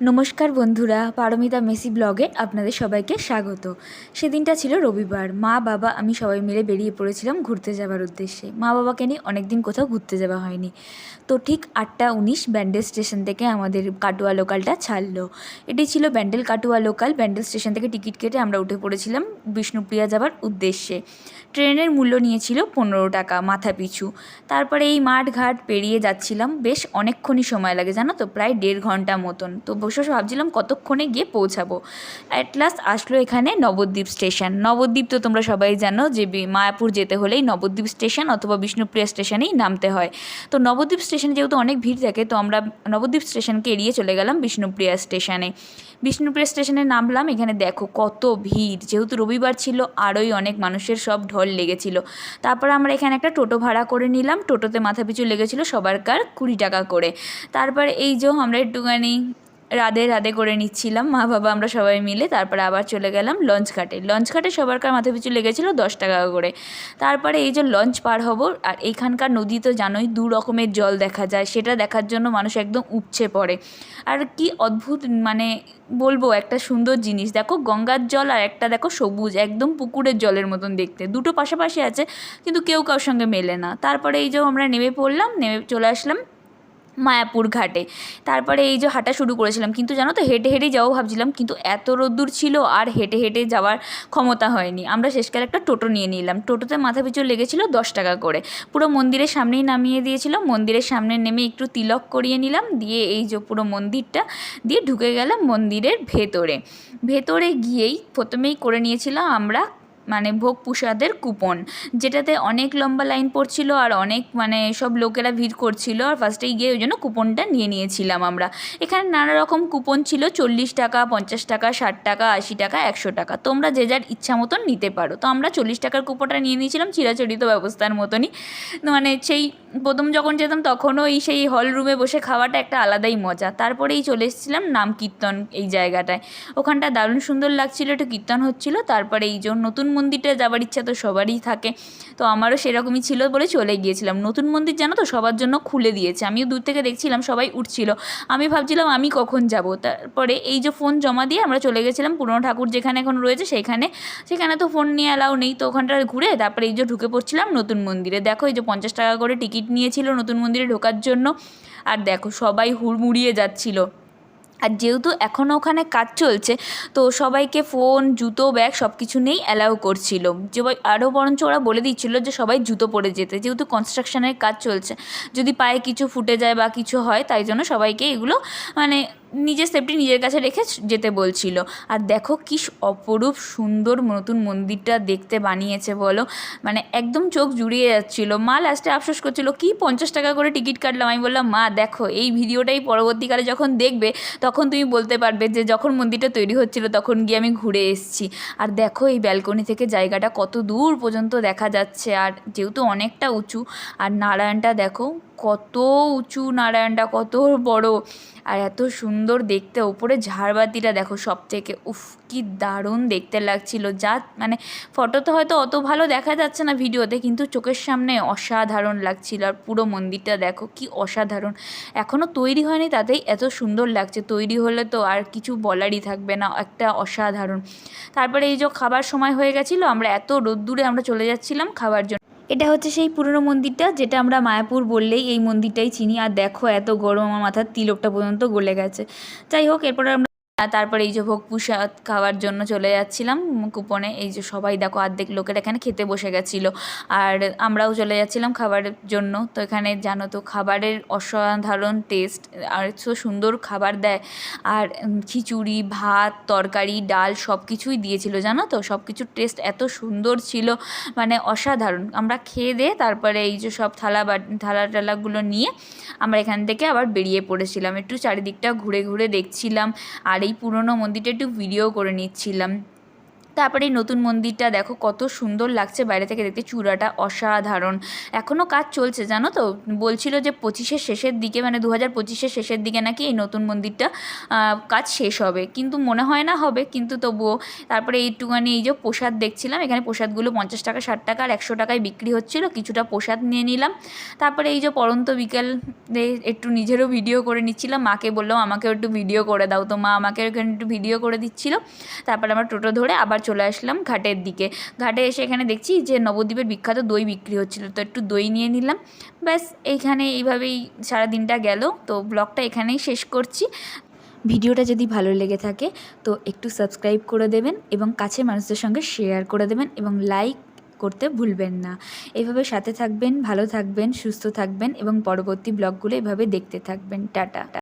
নমস্কার বন্ধুরা, পারমিতা মেসি ব্লগে আপনাদের সবাইকে স্বাগত। সেদিনটা ছিল রবিবার। মা, বাবা, আমি সবাই মিলে বেরিয়ে পড়েছিলাম ঘুরতে যাওয়ার উদ্দেশ্যে। মা, বাবাকে নিয়ে অনেক দিন কোথাও ঘুরতে যাওয়া হয়নি। তো ঠিক আটটা উনিশ ব্যান্ডেল স্টেশন থেকে আমাদের কাটুয়া লোকালটা ছাড়লো। এটি ছিল ব্যান্ডেল কাটুয়া লোকাল। ব্যান্ডেল স্টেশন থেকে টিকিট কেটে আমরা উঠে পড়েছিলাম বিষ্ণুপ্রিয়া যাওয়ার উদ্দেশ্যে। ট্রেনের মূল্য নিয়েছিল পনেরো টাকা, মাথা পিছু। তারপরে এই মাঠ ঘাট পেরিয়ে যাচ্ছিলাম। বেশ অনেকক্ষণই সময় লাগে, জানো তো? প্রায় দেড় ঘণ্টা মতন। তো বসে ভাবছিলাম কতক্ষণে গিয়ে পৌঁছাবো। অ্যাট লাস্ট আসলো এখানে নবদ্বীপ স্টেশন। নবদ্বীপ তো তোমরা সবাই জানো যে মায়াপুর যেতে হলেই নবদ্বীপ স্টেশন অথবা বিষ্ণুপ্রিয়া স্টেশনেই নামতে হয়। তো নবদ্বীপ স্টেশনে যেহেতু অনেক ভিড় থাকে, তো আমরা নবদ্বীপ স্টেশনকে এড়িয়ে চলে গেলাম বিষ্ণুপ্রিয়া স্টেশনে। বিষ্ণুপ্রিয়া স্টেশনে নামলাম, এখানে দেখো কত ভিড়। যেহেতু রবিবার ছিল, আরোই অনেক মানুষের সব ঢল লেগেছিল। তারপর আমরা এখানে একটা টোটো ভাড়া করে নিলাম। টোটোতে মাথা পিছু লেগেছিল সবারকার কুড়ি টাকা করে। তারপর এই যে আমরা একটুখানি রাধে রাধে করে নিচ্ছিলাম। মা বাবা আমরা সবাই মিলে তারপরে আবার চলে গেলাম লঞ্চ ঘাটে। লঞ্চ ঘাটে সবারকার মাথা পিছু লেগেছিল দশ টাকা করে। তারপরে এই যে লঞ্চ পার হব, আর এইখানকার নদী তো জানোই দু রকমের জল দেখা যায়, সেটা দেখার জন্য মানুষ একদম উপচে পড়ে। আর কি অদ্ভুত মানে বলব একটা সুন্দর জিনিস। দেখো গঙ্গার জল আর একটা দেখো সবুজ, একদম পুকুরের জলের মতন দেখতে। দুটো পাশাপাশি আছে, কিন্তু কেউ কারোর সঙ্গে মেলে না। তারপরে এই যে আমরা নেমে পড়লাম, নেমে চলে আসলাম মায়াপুর ঘাটে। তারপরে এই যে হাঁটা শুরু করেছিলাম, কিন্তু জানো তো হেঁটে হেঁটেই যাব ভাবছিলাম, কিন্তু এত রোদ্দুর ছিল আর হেঁটে হেঁটে যাওয়ার ক্ষমতা হয়নি। আমরা শেষকালে একটা টোটো নিয়ে নিলাম। টোটোতে মাথা পিছু লেগেছিল দশ টাকা করে। পুরো মন্দিরের সামনেই নামিয়ে দিয়েছিল। মন্দিরের সামনে নেমে একটু তিলক করিয়ে নিলাম, দিয়ে এই যে পুরো মন্দিরটা দিয়ে ঢুকে গেলাম মন্দিরের ভেতরে। ভেতরে গিয়েই প্রথমেই করে নিয়েছিলাম আমরা মানে ভোগ প্রসাদের কুপন যেটাতে অনেক লম্বা লাইন পড়ছিল আর অনেক মানে সব লোকেরা ভিড় করছিল আর ফার্স্টেই গিয়ে ওই জন্য কুপনটা নিয়ে নিয়েছিলাম আমরা। এখানে নানা রকম কুপন ছিল, চল্লিশ টাকা, পঞ্চাশ টাকা, ষাট টাকা, আশি টাকা, একশো টাকা। তোমরা যে যার ইচ্ছা মতন নিতে পারো। তো আমরা চল্লিশ টাকার কুপনটা নিয়ে নিয়েছিলাম চিরাচরিত ব্যবস্থার মতনই। মানে সেই প্রথম যখন যেতাম তখনও এই সেই হল রুমে বসে খাওয়াটা একটা আলাদাই মজা। তারপরেই চলে এসেছিলাম নাম কীর্তন এই জায়গাটায়। ওখানটা দারুণ সুন্দর লাগছিল, একটু কীর্তন হচ্ছিল, তারপরে এই যে নতুন মন্দিরটা যাবার ইচ্ছা তো সবারই থাকে। তো আমারও সেরকমই ছিল বলে চলে গিয়েছিলাম। নতুন মন্দির জানো তো? সবার জন্য খুলে দিয়েছে। আমিও দূর থেকে দেখছিলাম, সবাই উঠছিল। আমি ভাবছিলাম, আমি কখন যাব? তারপরে এই যে ফোন জমা দিয়ে আমরা চলে গেছিলাম পুরনো ঠাকুর যেখানে এখন রয়েছে সেখানে। সেখানে তো ফোন নিয়ে অ্যালাউ নেই তো ওখানটা ঘুরে তারপরে এই যে ঢুকে পড়ছিলাম নতুন মন্দিরে। দেখো এই যে পঞ্চাশ টাকা করে টিকিট নিয়েছিল নতুন মন্দিরে ঢোকার জন্য। আর দেখো সবাই হুড়মুড়িয়ে যাচ্ছিল। আর যেহেতু এখনও ওখানে কাজ চলছে, তো সবাইকে ফোন, জুতো, ব্যাগ সব কিছু নিয়েই অ্যালাউ করছিল। যে আরও বরঞ্চ ওরা বলে দিচ্ছিল যে সবাই জুতো পরে যেতে, যেহেতু কনস্ট্রাকশানের কাজ চলছে। যদি পায়ে কিছু ফুটে যায় বা কিছু হয়, তাই জন্য সবাইকে এগুলো মানে নিজের সেফটি নিজের কাছে রেখে যেতে বলছিল। আর দেখো কি অপরূপ সুন্দর নতুন মন্দিরটা দেখতে বানিয়েছে বলো। মানে একদম চোখ জুড়িয়ে যাচ্ছিল। মা লাস্টে আফসোস করছিল, কি পঞ্চাশ টাকা করে টিকিট কাটলাম? আমি বললাম, মা, দেখো, এই ভিডিওটাই পরবর্তীকালে যখন দেখবে, তখন তুমি বলতে পারবে যে যখন মন্দিরটা তৈরি হচ্ছিল, তখন গিয়ে আমি ঘুরে এসেছি। আর দেখো এই ব্যালকনি থেকে জায়গাটা কত দূর পর্যন্ত দেখা যাচ্ছে। আর যেহেতু অনেকটা উঁচু, আর নারায়ণটা দেখো কত উঁচু নারায়ণটা, কত বড়। আর এত সুন্দর দেখতে, ওপরে ঝাড়বাতিটা দেখো সব থেকে উফ, কি দারুণ দেখতে লাগছিল। যা মানে ফটোতে হয়তো অত ভালো দেখা যাচ্ছে না ভিডিওতে, কিন্তু চোখের সামনে অসাধারণ লাগছিল। আর পুরো মন্দিরটা দেখো, কি অসাধারণ। এখনও তৈরি হয়নি, তাতেই এত সুন্দর লাগছে। তৈরি হলে তো আর কিছু বলারই থাকবে না, একটা অসাধারণ। তারপরে এই যে খাবার সময় হয়ে গেছিল, আমরা এত রোদ্দুরে আমরা চলে যাচ্ছিলাম খাবার জন্য। এটা হচ্ছে সেই পুরনো মন্দিরটা, যেটা আমরা মায়াপুর বললেই এই মন্দিরটাই চিনি। আর দেখো এত গরম, আমার মাথার তিলকটা পর্যন্ত গলে গেছে। যাই হোক, এরপরে আমরা তারপরে এই যে ভোগ প্রসাদ খাওয়ার জন্য চলে যাচ্ছিলাম কুপনে। এই যে সবাই দেখো অর্ধেক লোকের এখানে খেতে বসে গেছিল। আর আমরাও চলে যাচ্ছিলাম খাবারের জন্য। তো এখানে জানো তো খাবারের অসাধারণ টেস্ট আর এত সুন্দর খাবার দেয়। আর খিচুড়ি, ভাত, তরকারি, ডাল সব কিছুই দিয়েছিল, জানো তো? সব কিছুর টেস্ট এত সুন্দর ছিল মানে অসাধারণ। আমরা খেয়ে দিয়ে তারপরে এই যে সব থালা থালা টালাগুলো নিয়ে আমরা এখান থেকে আবার বেরিয়ে পড়েছিলাম। একটু চারিদিকটা ঘুরে ঘুরে দেখছিলাম। আর এই পুরনো মন্দিরটা একটু ভিডিও করে নিচ্ছিলাম। তারপরে এই নতুন মন্দিরটা দেখো কত সুন্দর লাগছে। বাইরে থেকে দেখতে চূড়াটা অসাধারণ। এখনও কাজ চলছে, জানো তো? বলছিল যে পঁচিশের শেষের দিকে মানে দু হাজার পঁচিশের শেষের দিকে নাকি এই নতুন মন্দিরটা কাজ শেষ হবে। কিন্তু মনে হয় না হবে, কিন্তু তবুও। তারপরে এইটুখানি এই যে প্রসাদ দেখছিলাম, এখানে প্রসাদগুলো পঞ্চাশ টাকা, ষাট টাকা আর একশো টাকায় বিক্রি হচ্ছিল। কিছুটা প্রসাদ নিয়ে নিলাম। তারপরে এই যে পরন্ত বিকেল একটু নিজেরও ভিডিও করে নিচ্ছিলাম। মাকে বললাম, আমাকেও একটু ভিডিও করে দাও তো মা। আমাকে এখানে একটু ভিডিও করে দিচ্ছিল। তারপরে আমরা টোটো ধরে আবার চলে আসলাম ঘাটের দিকে। ঘাটে এসে এখানে দেখছি যে নবদ্বীপের বিখ্যাত দই বিক্রি হচ্ছিল। তো একটু দই নিয়ে নিলাম। ব্যাস, এইখানে এইভাবেই সারা দিনটা গেল। তো ব্লগটা এখানেই শেষ করছি। ভিডিওটা যদি ভালো লেগে থাকে, তো একটু সাবস্ক্রাইব করে দেবেন এবং কাছের মানুষদের সঙ্গে শেয়ার করে দেবেন এবং লাইক করতে ভুলবেন না। এভাবে সাথে থাকবেন, ভালো থাকবেন, সুস্থ থাকবেন এবং পরবর্তী ব্লগগুলো এভাবে দেখতে থাকবেন। টাটা।